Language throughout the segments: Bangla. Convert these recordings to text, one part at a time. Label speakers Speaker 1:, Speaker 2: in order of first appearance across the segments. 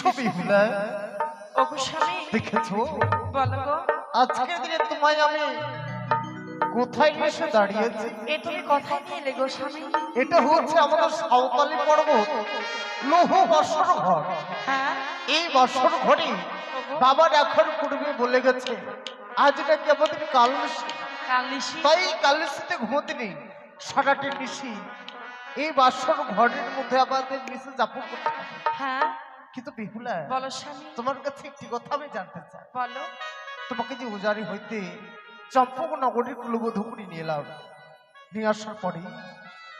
Speaker 1: এসো বিহুলা
Speaker 2: ওগো স্বামী
Speaker 1: দেখেছ?
Speaker 2: বলো গো।
Speaker 1: আজকের দিনে তোমায় আমি কোথায় এসে দাঁড়িয়েছি?
Speaker 2: এ তুমি কথাই নিয়ে এলে গো স্বামী?
Speaker 1: এটা হচ্ছে আমাদের সাঁওতালি পর্বত লৌহ বর্ষর ঘর।
Speaker 2: হ্যাঁ?
Speaker 1: এই বর্ষর ঘরে বাবার এখন পূর্বে বলে গেছে আজ নাকি আমাদের কাল
Speaker 2: কালিশি
Speaker 1: তাই কালের ঘুমোতে নেই। সারাটি নিশি এই বাসর ঘরের মধ্যে আমাদের নিচে যাপন করতে
Speaker 2: হ্যাঁ?
Speaker 1: কিন্তু বিহুলা
Speaker 2: বলো স্বামী।
Speaker 1: তোমার কাছে একটি কথা আমি জানতে চাই।
Speaker 2: বলো।
Speaker 1: তোমাকে যে উজারি হইতে চম্পক নগরীর কুলবধূ করে নিয়ে এলাম নিয়ে আসার পরে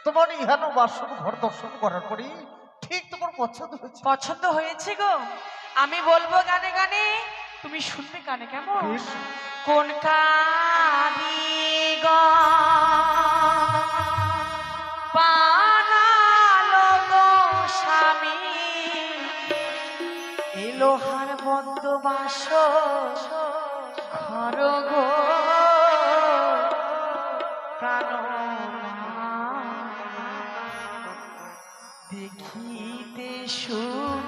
Speaker 1: তোমার ইহানো বাসর ঘর দর্শন করার পরে ঠিক তোমার পছন্দ হয়েছে।
Speaker 2: পছন্দ হয়েছে গো। আমি বলব গানে গানে তুমি শুনবে গানে কেমন। কোন কারিগ বানালো বাস ঘর গো প্রাণ দেখিতে সুন্দর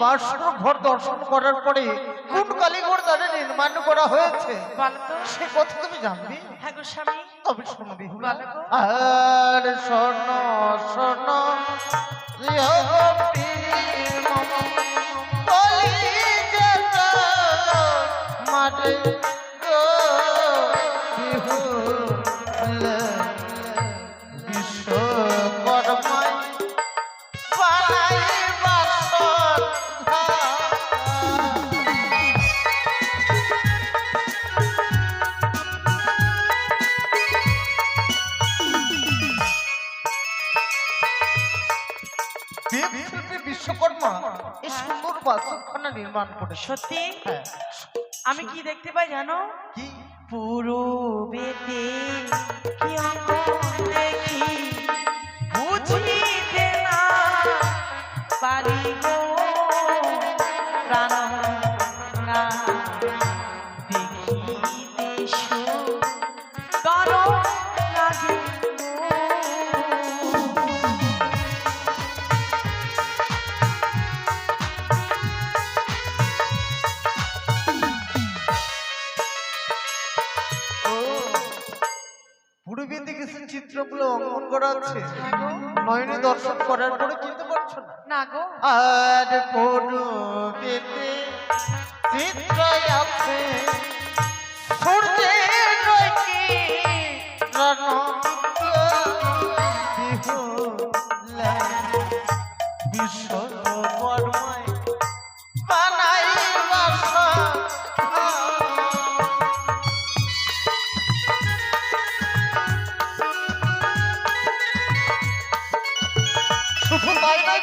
Speaker 1: বাসর ঘর দর্শন করার পরে কোন কালীঘর দ্বারা নির্মাণ করা হয়েছে? সে কথা তুমি জানবি।
Speaker 2: হ্যাঁ
Speaker 1: তবে শোনো বিহুলা
Speaker 2: বলো গো।
Speaker 1: আর স্বর্ণ স্বর্ণ মাঠে বাসখানা পড়ে
Speaker 2: সত্যি?
Speaker 1: হ্যাঁ।
Speaker 2: আমি কি দেখতে পাই জানো?
Speaker 1: কি?
Speaker 2: পুরো বেতে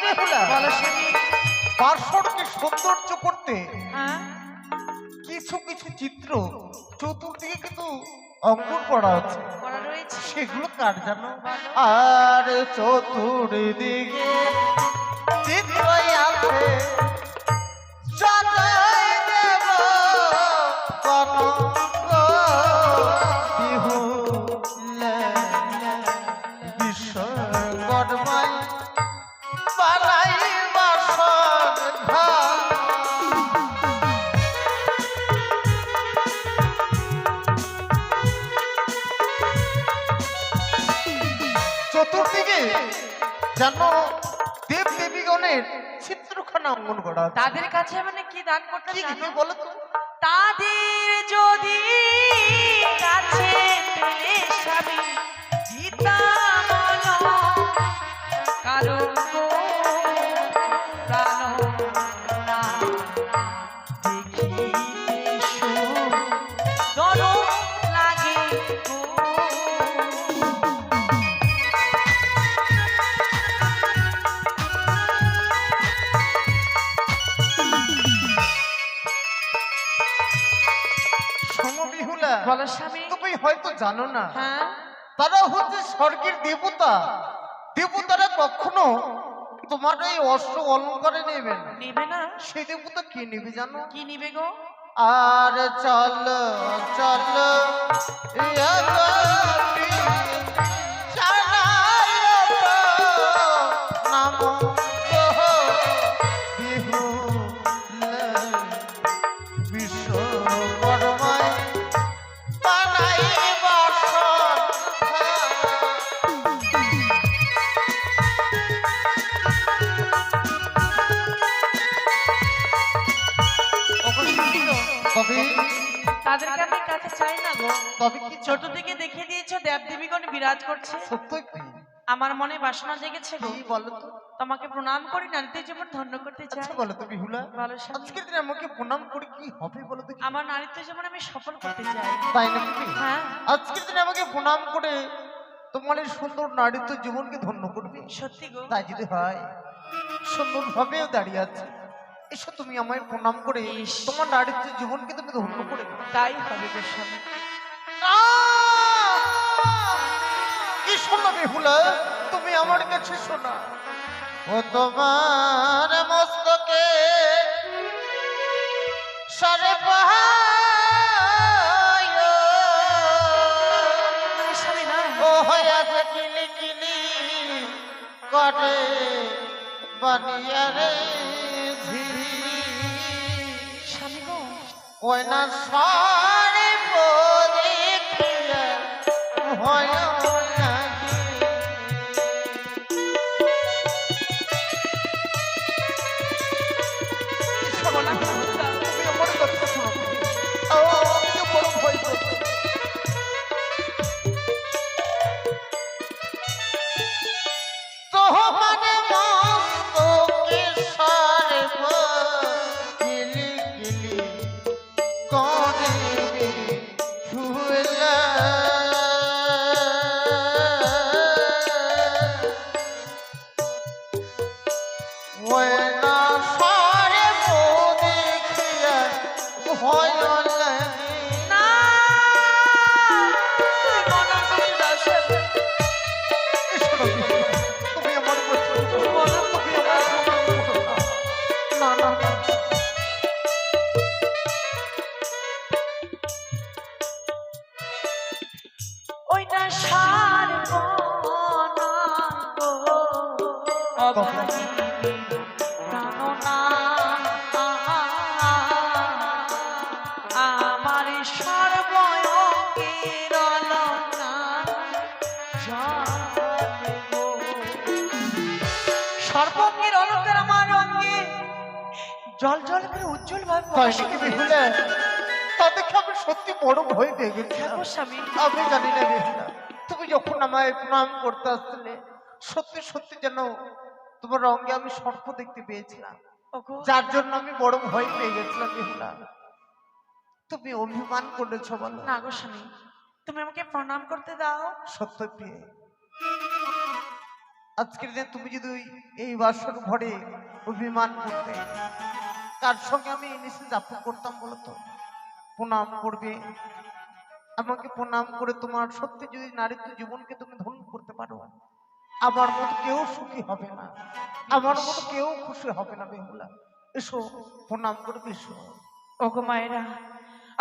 Speaker 1: বেহুলা পার্শ্বকে সৌন্দর্য করতে কিছু কিছু চিত্র চতুর্দিকে কিন্তু অঙ্কন করা
Speaker 2: রয়েছে
Speaker 1: সেগুলো কার জানো আর চতুর্দিকে চতুর্দিকে যেন দেব দেবীগণের অঙ্কন করা।
Speaker 2: তাদের কাছে মানে কি দান করতে
Speaker 1: কি? বলো তো
Speaker 2: তাদের যদি কাছে পেলে স্বামী গীতা বলো,
Speaker 1: হয়তো জানো না
Speaker 2: হ্যাঁ?
Speaker 1: তারা হচ্ছে স্বর্গের দেবতা। দেবতারা কখনো তোমার এই অস্ত্র অলঙ্কারে নেবে না।
Speaker 2: নেবে না?
Speaker 1: সেই দেবতা কে নেবে জানো?
Speaker 2: কি নিবে গো?
Speaker 1: আর চল চল।
Speaker 2: গো
Speaker 1: তবে কি
Speaker 2: ছোট থেকে দিয়েছ দেব দেবীগণ বিরাজ করছে?
Speaker 1: সত্যই
Speaker 2: আমার মনে বাসনা জেগেছে গো।
Speaker 1: বলো তো?
Speaker 2: তোমাকে প্রণাম করি নারীতে যেমন ধন্য করতে চাই।
Speaker 1: আচ্ছা বলো তো বিহুলা
Speaker 2: ভালো স্বামী।
Speaker 1: আজকের দিনে আমাকে প্রণাম করে কি হবে বলো তো
Speaker 2: আমার নারীত্ব যেমন আমি সফল করতে চাই।
Speaker 1: তাই নাকি
Speaker 2: হ্যাঁ।
Speaker 1: আজকের দিনে আমাকে প্রণাম করে তোমার এই সুন্দর নারীত্ব জীবনকে ধন্য করবে।
Speaker 2: সত্যি গো।
Speaker 1: তাই যদি হয় সুন্দর ভাবেও দাঁড়িয়ে আছে। এসো তুমি আমায় প্রণাম করে। তোমার নারীত্ব জীবনকে তুমি ধন্য করে
Speaker 2: তাই হবে
Speaker 1: কি শোনো বেহুলা তুমি আমার কাছে শোনা। ও তোমার মস্তকে সারে পাহায়
Speaker 2: না, স্বামী না
Speaker 1: ও হইয়াছে কিলি কিলি করে বানিয়ারে ঝিরি
Speaker 2: স্বামী গো
Speaker 1: কয়না সরে পরিক্রিয়া
Speaker 2: fuego. জল জল করে উজ্জ্বল ভাবে
Speaker 1: তাই নাকি বেহুলা তা দেখে আমি সত্যি বড় ভয় পেয়ে গেছি
Speaker 2: স্বামী।
Speaker 1: আমি জানি না বেহুলা তুমি যখন আমায় প্রণাম করতে আসছিলে সত্যি সত্যি যেন তোমার রঙে আমি সর্প দেখতে পেয়েছিলাম।
Speaker 2: ওগো।
Speaker 1: যার জন্য আমি বড় ভয় পেয়ে গেছিলাম বেহুলা তুমি অভিমান করেছ বলো।
Speaker 2: না গো স্বামী তুমি আমাকে প্রণাম করতে দাও।
Speaker 1: সত্য পেয়ে। আজকের দিন তুমি যদি ওই এই বাসর ঘরে অভিমান করতে কার সঙ্গে আমি নিশ্চয় যাপন করতাম বলতো। প্রণাম করবে। আমাকে প্রণাম করে তোমার সত্যি যদি নারীত্ব জীবনকে তুমি ধন্য করতে পারো, আমার মতো কেউ সুখী হবে না। আমার মতো কেউ খুশি হবে না, বেহুলা। এসো, প্রণাম করবে এসো।
Speaker 2: ওগো মায়েরা,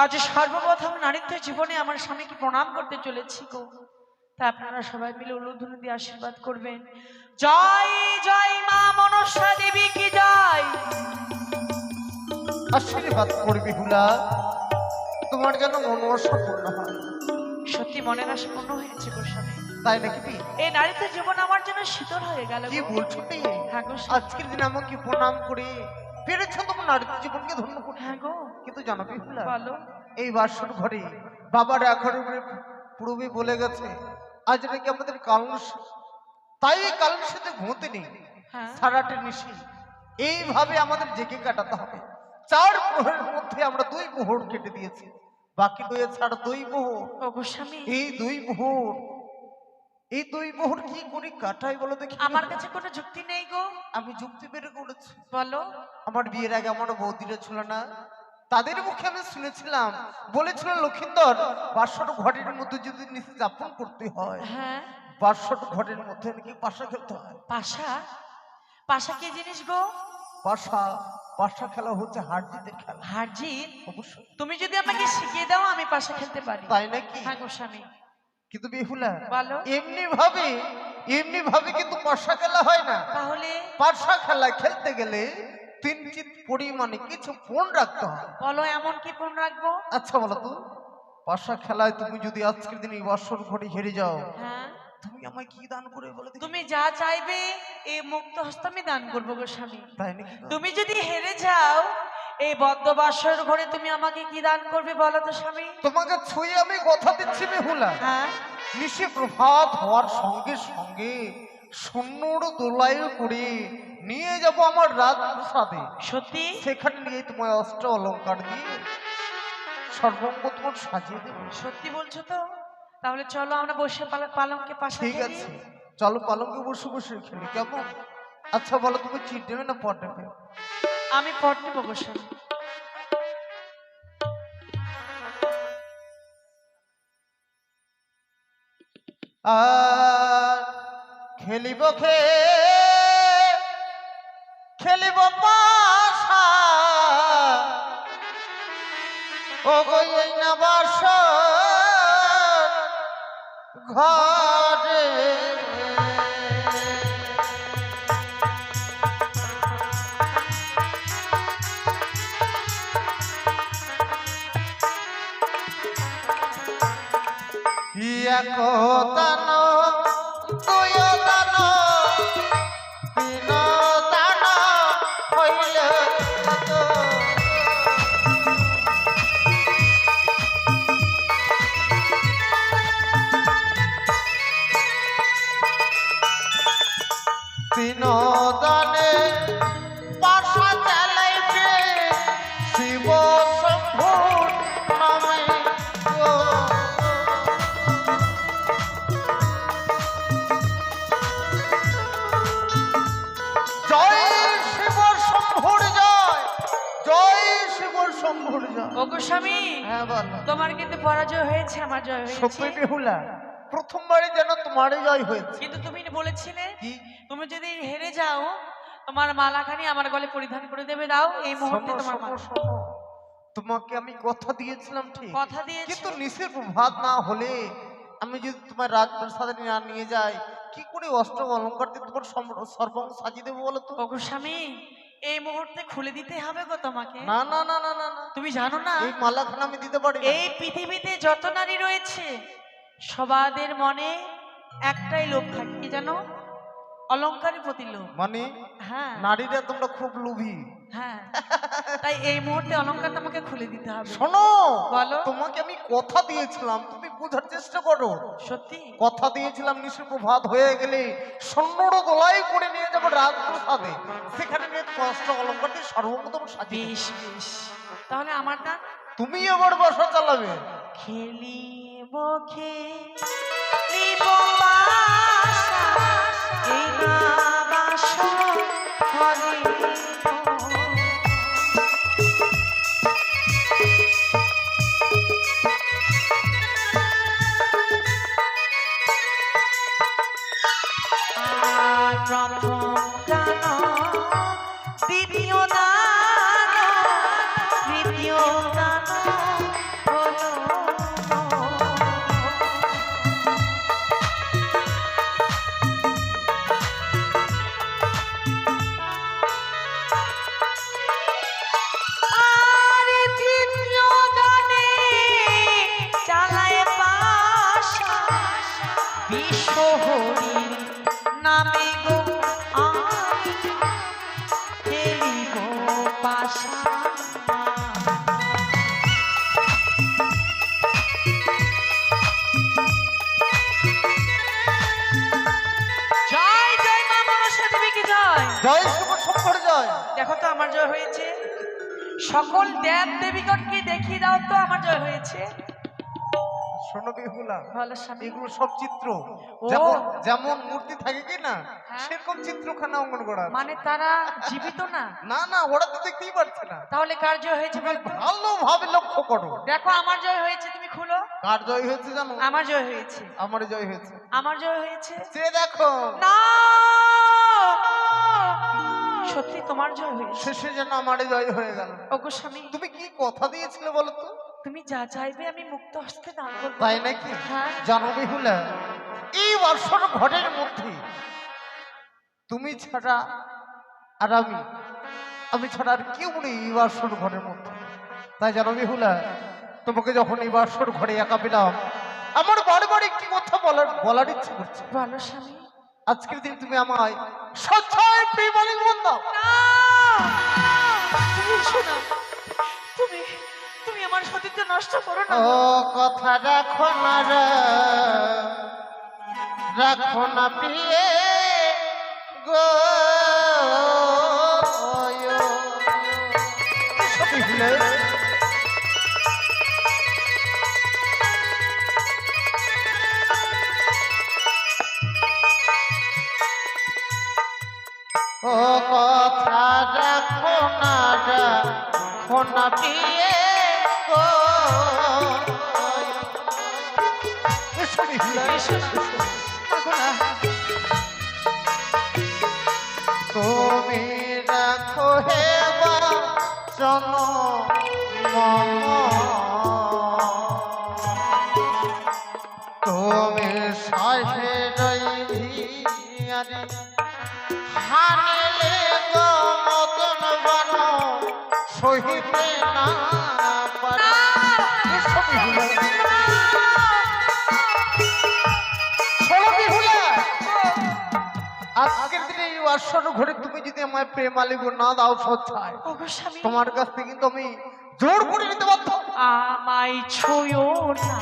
Speaker 2: আজ সর্বপ্রথম নারীত্ব জীবনে আমার স্বামীকে প্রণাম করতে চলেছি গো। তা আপনারা সবাই মিলে উলুধুনু দিয়ে আশীর্বাদ করবেন। জয় জয় মা মনসা দেবী কি জয়।
Speaker 1: আশীর্বাদ করবে হুলা। তোমার যেন পূর্ণ হয়।
Speaker 2: সত্যি মনের আশা পূর্ণ হয়েছে গো স্বামী
Speaker 1: তাই নাকি কি?
Speaker 2: এই নারীত্ব জীবন আমার জন্য শীতল হয়ে গেল
Speaker 1: কি বলছো
Speaker 2: হ্যাঁ।
Speaker 1: আজকের দিন আমাকে প্রণাম করে পেরেছ তোমার নারীত্ব জীবনকে ধন্য করতে।
Speaker 2: হ্যাঁ গো।
Speaker 1: কিন্তু জানো বিহুলা
Speaker 2: বলো।
Speaker 1: এই বাসর ঘরে বাবার এখন পূর্বে বলে গেছে আজ নাকি আমাদের কালস তাই এই কালসেতে ঘুমোতে নেই।
Speaker 2: হ্যাঁ।
Speaker 1: সারাটে নিশি এইভাবে আমাদের জেগে কাটাতে হবে। চার প্রহরের মধ্যে আমরা দুই মোহর কেটে দিয়েছি। বাকি রয়েছে আর দুই মোহর। এই দুই মোহর এই দুই মোহর কি করে কাটাই বলো দেখি।
Speaker 2: আমার কাছে কোনো যুক্তি নেই গো।
Speaker 1: আমি যুক্তি বের করেছি।
Speaker 2: বলো।
Speaker 1: আমার বিয়ের আগে আমার বৌদিরা ছিল না। তাদের মুখে আমি শুনেছিলাম। বলেছিল লক্ষিন্দর বাসর ঘরের মধ্যে যদি নিচে যাপন করতে হয়
Speaker 2: হ্যাঁ।
Speaker 1: বাসর ঘরের মধ্যে নাকি পাশা খেলতে হয়?
Speaker 2: পাশা? পাশা কি জিনিস গো?
Speaker 1: পাশা। পাশা খেলা হচ্ছে হার জিতের খেলা।
Speaker 2: হারজিত
Speaker 1: অবশ্যই
Speaker 2: তুমি যদি আমাকে শিখিয়ে দাও আমি পাশা খেলতে পারি।
Speaker 1: তাই নাকি?
Speaker 2: হ্যাঁ গোস্বামী
Speaker 1: কিন্তু বেহুলা
Speaker 2: বলো।
Speaker 1: এমনি ভাবে এমনি ভাবে কিন্তু পাশা খেলা হয় না।
Speaker 2: তাহলে?
Speaker 1: পাশা খেলা খেলতে গেলে তিনচিত পরিমাণে কিছু ফোন রাখতে হয়
Speaker 2: বলো এমন কি ফোন রাখব?
Speaker 1: আচ্ছা বলো তো পাশা খেলায় তুমি যদি আজকের দিন এই বর্ষর ঘরে হেরে যাও
Speaker 2: হ্যাঁ।
Speaker 1: তুমি আমায় কি দান করে বলে দেখি?
Speaker 2: তুমি যা চাইবে এই মুক্ত হস্ত আমি দান করব গোস্বামী
Speaker 1: তাই নাকি? গো?
Speaker 2: তুমি যদি হেরে যাও এই বদ্ধবাসর ঘরে তুমি আমাকে কি দান করবে বলো তো স্বামী?
Speaker 1: তোমাকে ছুঁয়ে আমি কথা দিচ্ছি বেহুলা
Speaker 2: হ্যাঁ?
Speaker 1: নিশে প্রভাত হওয়ার সঙ্গে সঙ্গে শূন্যর দোলাই করে নিয়ে যাব আমার রাজপ্রাসাদে।
Speaker 2: সত্যি?
Speaker 1: সেখানে নিয়ে তোমায় অস্ত্র অলংকার দিয়ে সর্বঙ্গ তোমার সাজিয়ে দেবো।
Speaker 2: সত্যি বলছো তো? তাহলে চলো আমরা বসে পাল- পালঙ্কে পাশা
Speaker 1: ঠিক। আছে। চলো পালঙ্কে বসে বসে খেলি কেমন? আচ্ছা বলো তুমি চিট দেবে না পট দেবে
Speaker 2: আমি পট নেব গোস্বামী
Speaker 1: আর খেলিব খে খেলিব পাশা? ও গই না বাস? ঘরে। এক দান পাশা চালাইছে শিব শম্ভুর নামে জয় শিব শম্ভুর জয় জয় শিব শম্ভুর জয়।
Speaker 2: ও গোস্বামী
Speaker 1: হ্যাঁ বল
Speaker 2: তোমার কিন্তু পরাজয় হয়েছে আমার জয়
Speaker 1: সত্যি
Speaker 2: হয়েছে
Speaker 1: বেহুলা প্রথমবারই যেন তোমারই জয় হয়েছে।
Speaker 2: কিন্তু তুমি বলেছিলে তুমি যদি হেরে যাও তোমার মালাখানি আমার গলে পরিধান করে দেবে। দাও এই মুহূর্তে তোমার।
Speaker 1: তোমাকে আমি কথা দিয়েছিলাম ঠিক।
Speaker 2: কথা দিয়েছ?
Speaker 1: কিন্তু নিচের প্রভাত না হলে আমি যদি তোমার রাজপ্রাসাদে না নিয়ে যাই কি করে অস্ত্র অলঙ্কার দিয়ে তোমার সর্বাঙ্গ সাজিয়ে দেবো বলো তো?
Speaker 2: ও গোস্বামী এই মুহূর্তে খুলে দিতে হবে গো তোমাকে।
Speaker 1: না না না না না না।
Speaker 2: তুমি জানো না
Speaker 1: এই মালাখানা আমি দিতে পারি
Speaker 2: এই পৃথিবীতে যত নারী রয়েছে সবাদের মনে একটাই লোভ থাকে কি জানো? অলংকারের প্রতি লোভ।
Speaker 1: মানে
Speaker 2: হ্যাঁ।
Speaker 1: নারীরা তোমরা খুব লোভী।
Speaker 2: হ্যাঁ। তাই এই মুহূর্তে অলংকার তোমাকে খুলে দিতে হবে।
Speaker 1: শোনো
Speaker 2: বলো।
Speaker 1: তোমাকে আমি কথা দিয়েছিলাম তুমি বোঝার চেষ্টা করো।
Speaker 2: সত্যি?
Speaker 1: কথা দিয়েছিলাম নিশ্চয় প্রভাত হয়ে গেলে সৈন্যর দোলাই করে নিয়ে যাব রাজপ্রাসাদে। সেখানে নিয়ে কষ্ট অলঙ্কার দিয়ে সর্বপ্রথম সাজিয়ে
Speaker 2: বেশ বেশ। তাহলে আমার না
Speaker 1: তুমি আবার বসা চালাবে।
Speaker 2: খেলিব খেলিব এই না বাসা। জয় জয়
Speaker 1: শঙ্কর জয়
Speaker 2: দেখো তো আমার জয় হয়েছে। সকল দেব দেবীগণকে দেখিয়ে দাও তো আমার জয় হয়েছে।
Speaker 1: শোনো বিহুলা এগুলো সব চিত্র। যেমন যেমন মূর্তি থাকে কি না
Speaker 2: হ্যাঁ।
Speaker 1: সেরকম চিত্রখানা অঙ্কন করা
Speaker 2: মানে তারা জীবিত না?
Speaker 1: না না ওরা তো দেখতেই পারছে না।
Speaker 2: তাহলে কার জয় হয়েছে
Speaker 1: ভালোভাবে লক্ষ্য করো।
Speaker 2: দেখো আমার জয় হয়েছে তুমি খুলো।
Speaker 1: কার জয় হয়েছে জানো?
Speaker 2: আমার জয় হয়েছে।
Speaker 1: আমার জয় হয়েছে।
Speaker 2: আমার জয় হয়েছে?
Speaker 1: সে দেখো।
Speaker 2: না! সত্যি তোমার জয় হয়েছে
Speaker 1: শেষে যেন আমার জয় হয়ে গেল।
Speaker 2: ওগো স্বামী।
Speaker 1: তুমি কি কথা দিয়েছিলে বলো তো?
Speaker 2: তুমি যা চাইবে আমি মুক্ত হস্তে দান করব।
Speaker 1: তাই নাকি?
Speaker 2: হ্যাঁ।
Speaker 1: জানো বিহুলা এই বর্ষর ঘটের মধ্যে তুমি ছাড়া আর আমি আমি ছাড়া আর কেউ নেই এই বাসর ঘরের মধ্যে। তাই জানো বিহুলা তোমাকে যখন এই বাসর ঘরে একা পেলাম আমার বারবার একটি কথা বলার বলার ইচ্ছে করছে।
Speaker 2: বলো স্বামী।
Speaker 1: আজকের দিন তুমি আমায় সচ্ছয় প্রেমালিক
Speaker 2: তুমি এসো তুমি তুমি আমার সতীত্ব নষ্ট করো না।
Speaker 1: ও কথা রাখো না রাখো না প্রিয়ে গো। ভুলে ও কথা রাখো না রাখো না প্রিয়ে গো। তুমি রাখো হে মম আজকের দিনে এই ঘরে তুমি যদি আমায় প্রেম আলিব না দাও সচ্ছায় তোমার কাছ থেকে কিন্তু আমি জোর করে নিতে বাধ্য।
Speaker 2: আমায় ছুঁয়ো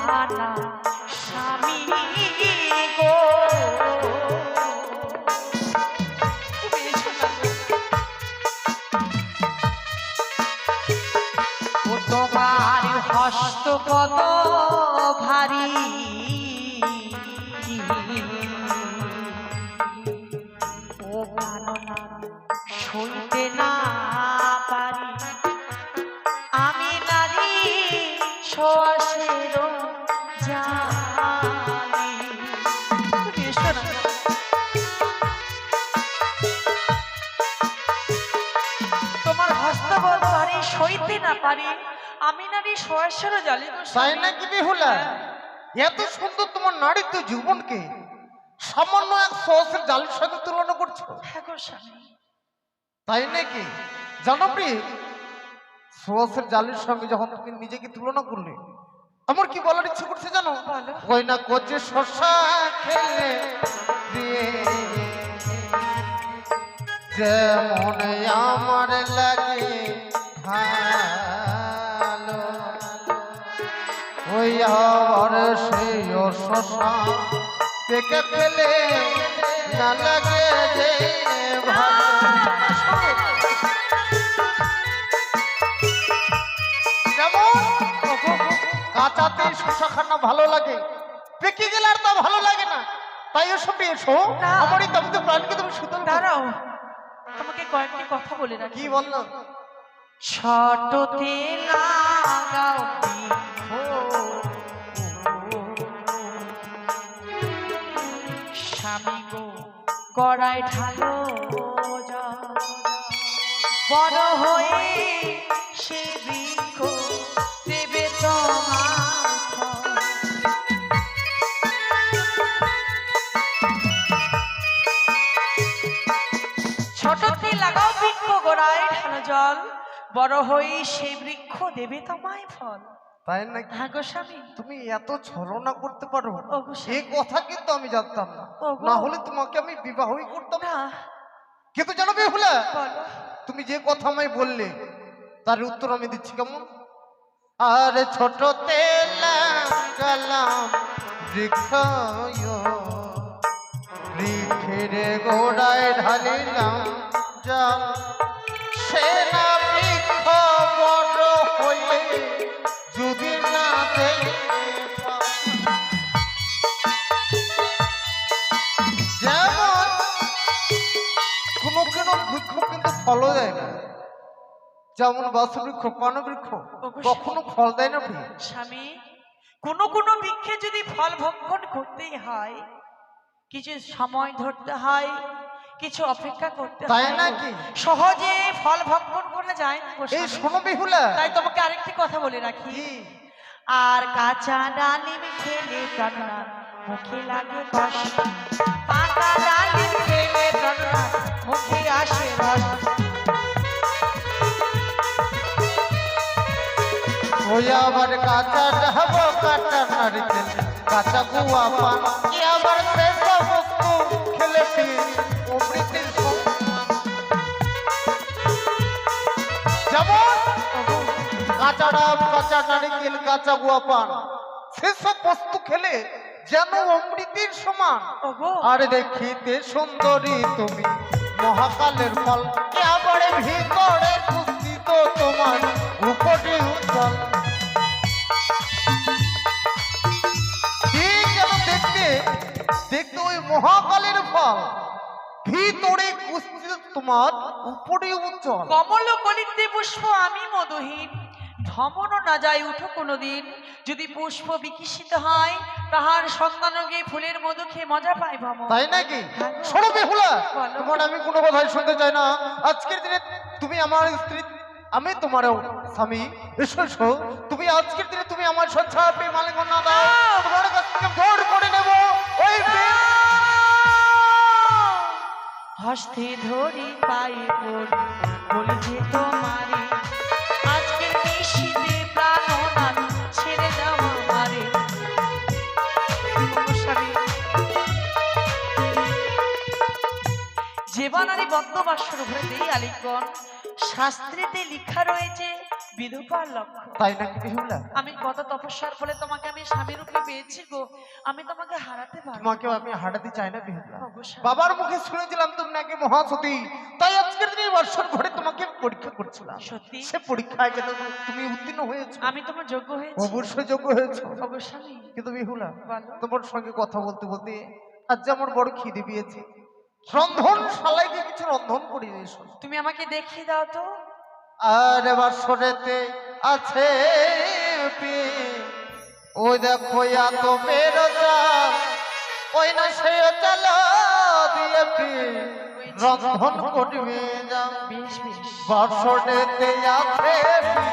Speaker 2: না না স্বামী গো। কত ভারী সইতে না পারি। আমি নারী সোয়াশের জালি
Speaker 1: তাই। নাকি বিহুলা? এত সুন্দর তোমার নারীত্ব জীবনকে সামান্য এক সহসের জালের সঙ্গে তুলনা করছ?
Speaker 2: হ্যাঁ স্বামী।
Speaker 1: তাই নাকি? জানো প্রিয় সহসের জালের সঙ্গে যখন তুমি নিজেকে তুলনা করলে আমার কি বলার ইচ্ছে করছে জানো? ওই না কোচে শশা খেলে দিয়ে যেমন আমার লাগে ভালো ওই আবার সেই শশা পেকে ফেলে না লাগে যে কাঁচাতে শশা খানা ভালো। লাগে পেকে গেলে আর তা ভালো লাগে না তাই এসো এসো। আমার এই দাবিতে প্রাণকে তুমি সুতরাং
Speaker 2: দাঁড়াও তোমাকে কয়েকটি কথা বলে রাখি।
Speaker 1: কি বলল?
Speaker 2: ছোটতে লাগাও স্বামী গো গড়ায় ঢালো বড় হয়ে সে বৃক্ষ দেবে তোমার। ছোটতে লাগাও বৃক্ষ গোড়ায় ঢালো জল বড় হয়ে সেই বৃক্ষ দেবে তোমায় ফল।
Speaker 1: তাই নাকি?
Speaker 2: হ্যাঁ গো স্বামী।
Speaker 1: তুমি এত ছলনা করতে পারো। এই কথা কিন্তু আমি জানতাম না। না হলে তোমাকে আমি বিবাহই করতাম। না।
Speaker 2: না
Speaker 1: কিন্তু জানো বেহুলা
Speaker 2: বলো।
Speaker 1: তুমি যে কথা আমায় বললে তার উত্তর আমি দিচ্ছি কেমন? আর ছোটতে লাগালাম বৃক্ষ বৃক্ষের গোড়ায় ঢালিলাম জল। সে না বৃক্ষ বড় যেমন কোনো কোনো বৃক্ষ ফল দেয় না। যেমন কখনো ফল দেয় না
Speaker 2: স্বামী কোন কোন বৃক্ষে যদি ফল ভক্ষণ করতেই হয় কিছু সময় ধরতে হয় কিছু অপেক্ষা করতে হয়
Speaker 1: নাকি?
Speaker 2: সহজে ফল ভক্ষণ করা যায় না
Speaker 1: এই শোনো বিহুলা।
Speaker 2: তাই তোমাকে আরেকটি কথা বলে রাখি। আর কাঁচা ডালিম খেলে প্রাণনা মুখে লাগে বাসি পাকা ডালিম খেলে প্রাণনা মুখে আসে রস।
Speaker 1: ওই আবার কাঁচা ডাব কাঁচা নারিকেল কাঁচা গুয়া পান। কি আবার পেশা বস্তু খেলে অমৃতের কাঁচা ডাব কাঁচা নারিকেল কাঁচা গুয়া পান। সেসব বস্তু খেলে যেন অমৃতের সমান। আর দেখিতে সুন্দরী তুমি মহাকালের ফল। আবার ভিতরে তোমার উপরে উজ্জ্বল? দেখতে দেখতে ওই মহাকালের ফল। ভিতরে কুস্তিত তোমার উপরে উজ্জ্বল।
Speaker 2: কমল কলিতে পুষ্প আমি মধুহীন। ধমন না যায় উঠো কোনোদিন। যদি পুষ্প বিকশিত হয় তাহার সন্তানকে ফুলের মধু খেয়ে মজা পায় ভ্রমণ
Speaker 1: তাই নাকি। শোনো বেহুলা তোমার আমি কোনো কথাই শুনতে চাই না। আজকের দিনে তুমি আমার স্ত্রী আমি তোমার স্বামী। এসো তুমি আজকের দিনে তুমি আমার সচ্ছা প্রেম মালিক না দাও। তোমার কাছ থেকে ভোর করে নেব। ওই
Speaker 2: হস্তে ধরি পড়ি বলি যে তোমারে ঘরে দেই আলিঙ্গন। শাস্ত্রীতে লেখা রয়েছে বিধবার লক্ষ্য।
Speaker 1: তাই নাকি বেহুলা?
Speaker 2: আমি কত তপস্যার ফলে তোমাকে আমি স্বামী রূপে পেয়েছি গো। আমি তোমাকে হারাতে পারব।
Speaker 1: তোমাকে আমি হারাতে চাই না বেহুলা। বাবার মুখে শুনেছিলাম তুমি নাকি মহাসতী। তাই আজকের দিনে বর্ষর ঘরে তোমাকে পরীক্ষা করছিলাম।
Speaker 2: সত্যি?
Speaker 1: সে পরীক্ষায় যেন তুমি উত্তীর্ণ হয়েছো।
Speaker 2: আমি তোমার যোগ্য হয়েছি।
Speaker 1: অবশ্যই যোগ্য হয়েছো।
Speaker 2: অবশ্যই
Speaker 1: কিন্তু বেহুলা তোমার সঙ্গে কথা বলতে বলতে আজ যে আমার বড় খিদে পেয়েছে রন্ধন শালাইকে কিছু রন্ধন এসো
Speaker 2: তুমি আমাকে দেখিয়ে দাও তো।
Speaker 1: আর এবার সরেতে আছে পি। ওই দেখো এত বেরো চাল ওই না সে চাল দিয়ে পি। রন্ধন করবে যা।
Speaker 2: বেশ বেশ।
Speaker 1: বর্ষণেতে আছে পি।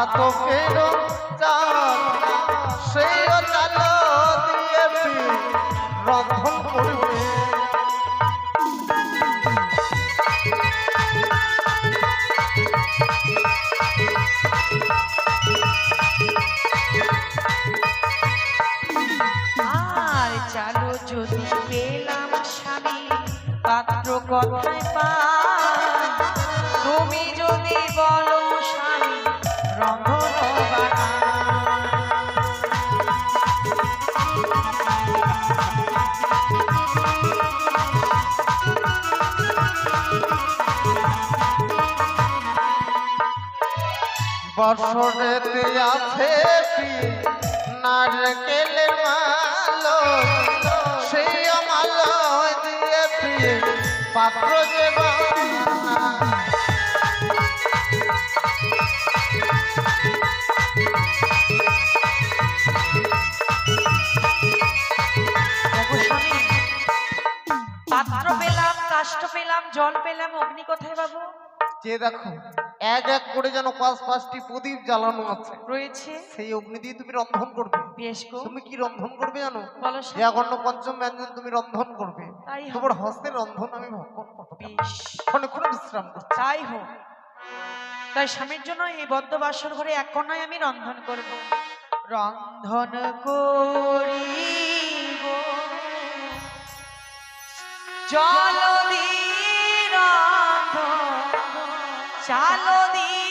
Speaker 1: আত বেরো চাল সেই চাল দিয়ে পি। রন্ধন করবে
Speaker 2: পাত্র কথায় তুমি যদি বলো।
Speaker 1: আছে পি পাত্র
Speaker 2: পেলাম কাষ্ট পেলাম জল পেলাম অগ্নি কোথায় বাবু
Speaker 1: যে দেখো এক এক করে যেন পাঁচ পাঁচটি প্রদীপ জ্বালানো আছে।
Speaker 2: রয়েছে।
Speaker 1: সেই অগ্নি দিয়ে তুমি রন্ধন করবে।
Speaker 2: বেশ গো।
Speaker 1: তুমি কি রন্ধন করবে জানো?
Speaker 2: বলো
Speaker 1: পঞ্চম ব্যঞ্জন তুমি রন্ধন করবে। তোমার হস্তের রন্ধন আমি ভক্ষণ করব।
Speaker 2: বেশ।
Speaker 1: বিশ্রাম করছি।
Speaker 2: তাই হোক। তাই স্বামীর জন্য এই বদ্ধ বাসর ঘরে এক কন্যায় আমি রন্ধন করব। রন্ধন করিব জল দি রন্ধন চাল দি রন্ধন